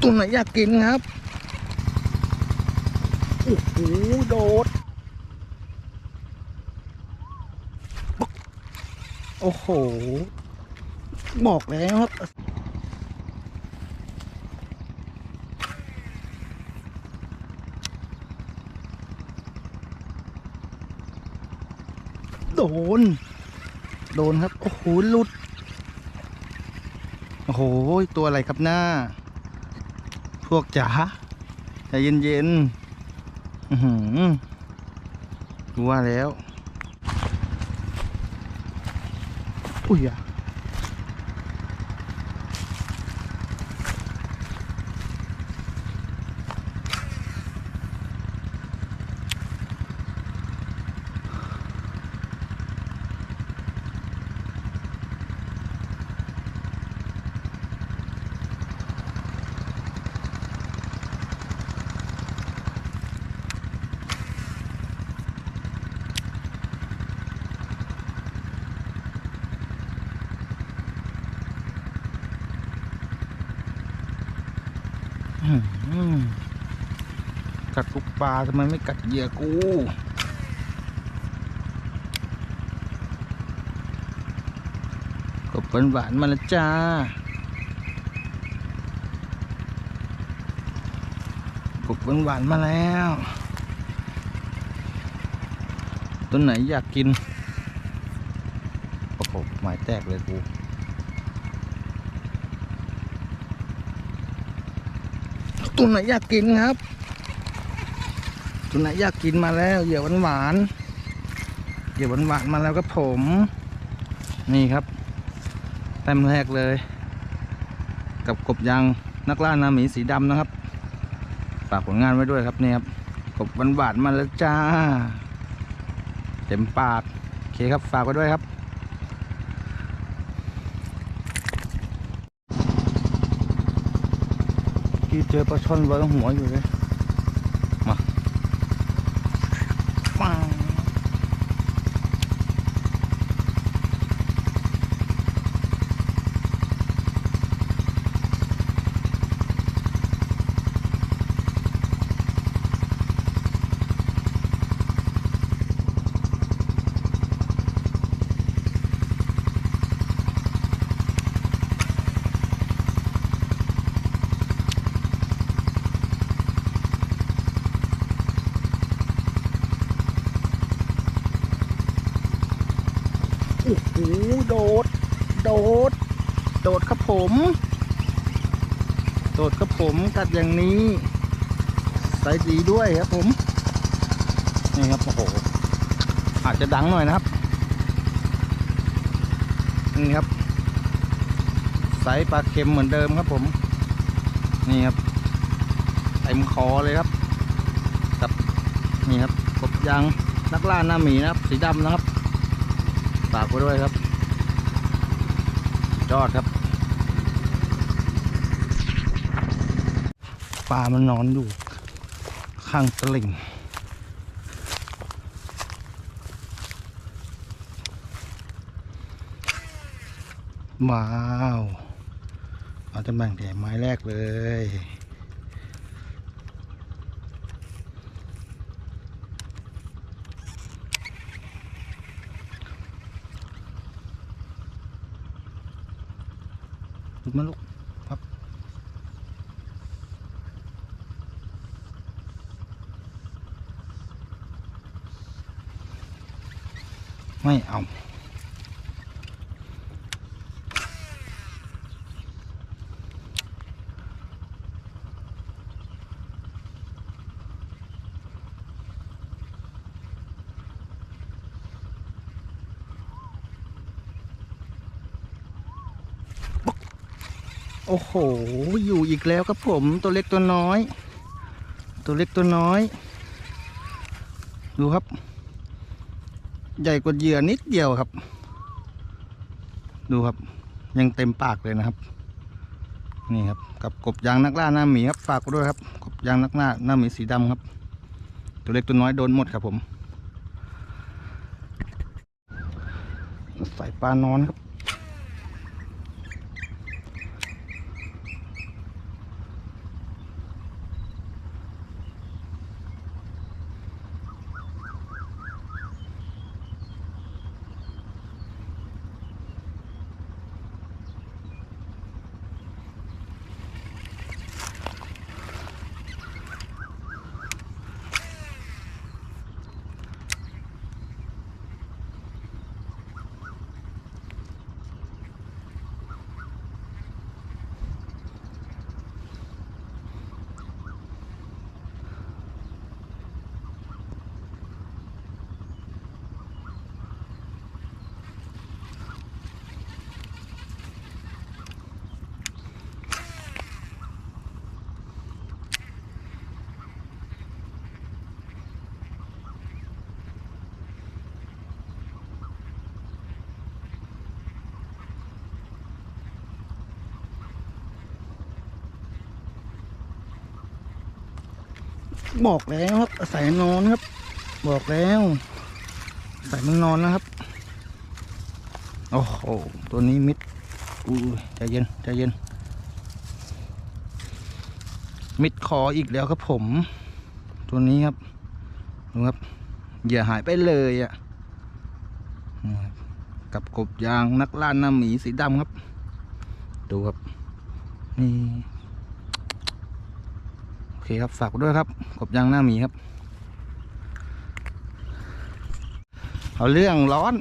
ตัวไหนอยากกินครับ โอ้โห โดด โอ้โห บอกแล้วครับโดน โดนครับ โอ้โห หลุด โอ้โห ตัวอะไรครับหน้า พวกจ๋าใจเย็นๆอือหือรู้ว่าแล้ว อุ้ยอะ กัดลูกปลาทำไมไม่กัดเหยื่อกูกบหวานมาแล้วจ้ากบหวานมาแล้ว ต้นไหนอยากกิน โอ้โหไม้แตกเลยกู ตัวไหนอยากกินครับ ตัวไหนอยากกินมาแล้วเหยื่อหวานๆเหยื่อหวานๆมาแล้วครับผม นี่ครับแต้มแรกเลย กับกบยางนักล่านาหมีสีดำนะครับฝากผลงานไว้ด้วยครับนี่ครับกบหวานๆมาแล้วจ้า เต็มปากโอเคครับฝากไว้ด้วยครับ เจอปลาช่อนไว้หัวอยู่เลย อ้โหโดด โดด โดดครับผม โดดครับผมกัดอย่างนี้ใส่ดีด้วยครับผม นี่ครับโอ้โหอาจจะดังหน่อยนะครับ นี่ครับไซส์ปลาเค็มเหมือนเดิมครับผม นี่ครับเต็มคอเลยครับกับนี่ครับกบยางนักล่าหน้าหมีนะครับ สีดำนะครับ ฝากไว้ด้วยครับจอดครับ ปลามันนอนอยู่ ข้างตลิ่งว้าว เอาจะแบ่งแถมไม้แรกเลย ลุกมาลูกพับไม่เอา โอ้โห อยู่อีกแล้วครับผมตัวเล็กตัวน้อย ตัวเล็กตัวน้อย ดูครับ ใหญ่กว่าเหยื่อนิดเดียวครับ ดูครับยังเต็มปากเลยนะครับ นี่ครับ กับกบยางนักล่าหน้าหมีครับฝากด้วยครับ กบยางนักล่าหน้าหมีสีดำครับ ตัวเล็กตัวน้อยโดนหมดครับผม ใส่ปลานอนครับ บอกแล้วครับอาศัยนอนครับ บอกแล้วอาศัยมันนอนนะครับ โอ้โห ตัวนี้มิดอุ้ยใจเย็นใจเย็น มิดคออีกแล้วครับผม ตัวนี้ครับดูครับ อย่าหายไปเลยอะ่ะกับกบยางนักล่าหน้าหมีสีดำครับ ดูครับ นี่ เคครับ ฝากด้วยครับ กบยางหน้ามีครับ เอาเรื่องร้อน